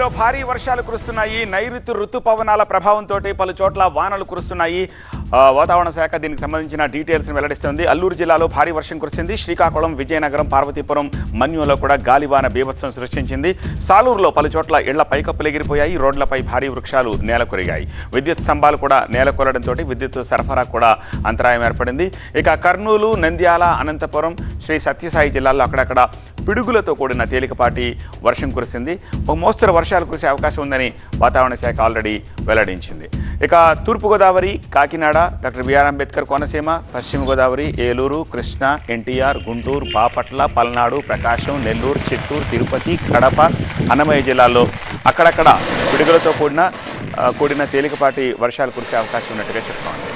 లో భారీ వర్షాలు కురుస్తున్నాయి. నైరుతి ఋతుపవనాల ప్రభావంతో పలు చోట్ల వానలు కురుస్తున్నాయి. వాతావరణ శాఖ దీనికి సంబంధించిన డీటెయిల్స్ వెల్లడిస్తుంది. అల్లూరు జిల్లాలో భారీ వర్షం కురిసింది. శ్రీకాకుళం విజయనగరం పార్వతీపురం మన్యులో కూడా గాలివాన బీభత్సం సృష్టించింది. సాలూరులో పలు చోట్ల ఇళ్ళ పైకప్పులు ఎగిరిపోయాయి రోడ్లపై భారీ వృక్షాలు నేల కొరిగాయి విద్యుత్ స్తంభాలు కూడా నేల కొరడంతో విద్యుత్ సరఫరా కూడా అంతరాయం ఏర్పడింది. ఇక కర్నూలు నంద్యాల అనంతపురం శ్రీ సత్యసాయి జిల్లాల్లో అక్కడక్కడ పిడుగులతో కూడిన తేలికపాటి వర్షం కురిసింది. ఒక మోస్తరు వర్షాలు కురిసే అవకాశం ఉందని వాతావరణ శాఖ ఆల్రెడీ వెల్లడించింది. ఇక తూర్పుగోదావరి కాకినాడ డాక్టర్ బిఆర్ అంబేద్కర్ కోనసీమ పశ్చిమ గోదావరి ఏలూరు కృష్ణా ఎన్టీఆర్ గుంటూరు బాపట్ల పల్నాడు ప్రకాశం నెల్లూరు చిత్తూరు తిరుపతి కడప అన్నమయ్య జిల్లాల్లో అక్కడక్కడ పిడుగులతో కూడిన కూడిన తేలికపాటి వర్షాలు కురిసే అవకాశం ఉన్నట్టుగా చెప్తోంది.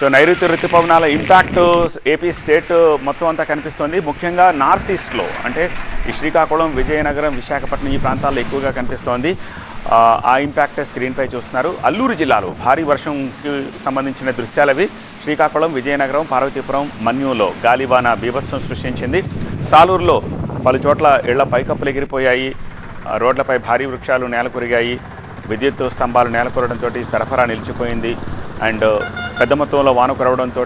సో నైరుతి ఋతుపవనాల ఇంపాక్ట్ ఏపీ స్టేట్ మొత్తం అంతా కనిపిస్తుంది. ముఖ్యంగా నార్త్ ఈస్ట్లో అంటే ఈ శ్రీకాకుళం విజయనగరం విశాఖపట్నం ఈ ప్రాంతాల్లో ఎక్కువగా కనిపిస్తోంది. ఆ, ఇంపాక్ట్ స్క్రీన్పై చూస్తున్నారు. అల్లూరు జిల్లాలో భారీ వర్షంకి సంబంధించిన దృశ్యాలవి. శ్రీకాకుళం విజయనగరం పార్వతీపురం మన్యూలో గాలివాన బీభత్సం సృష్టించింది. సాలూరులో పలు చోట్ల ఇళ్ళ పైకప్పులు ఎగిరిపోయాయి. రోడ్లపై భారీ వృక్షాలు నేలకొరిగాయి. విద్యుత్ స్తంభాలు నేలకొరడంతో సరఫరా నిలిచిపోయింది. అండ్ పెద్ద మొత్తంలో వాన కురవడంతో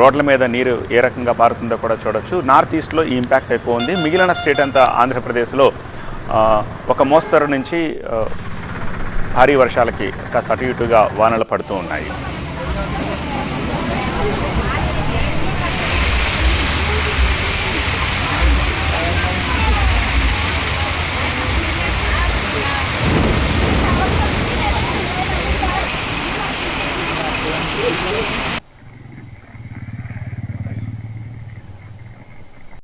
రోడ్ల మీద నీరు ఏ రకంగా పారుతుందో కూడా చూడొచ్చు. నార్త్ ఈస్ట్లో ఈ ఇంపాక్ట్ ఎక్కువ ఉంది. మిగిలిన స్టేట్ అంతా ఆంధ్రప్రదేశ్లో ఒక మోస్తరు నుంచి భారీ వర్షాలకి కాస్త అటు ఇటుగా వానలు పడుతూ ఉన్నాయి.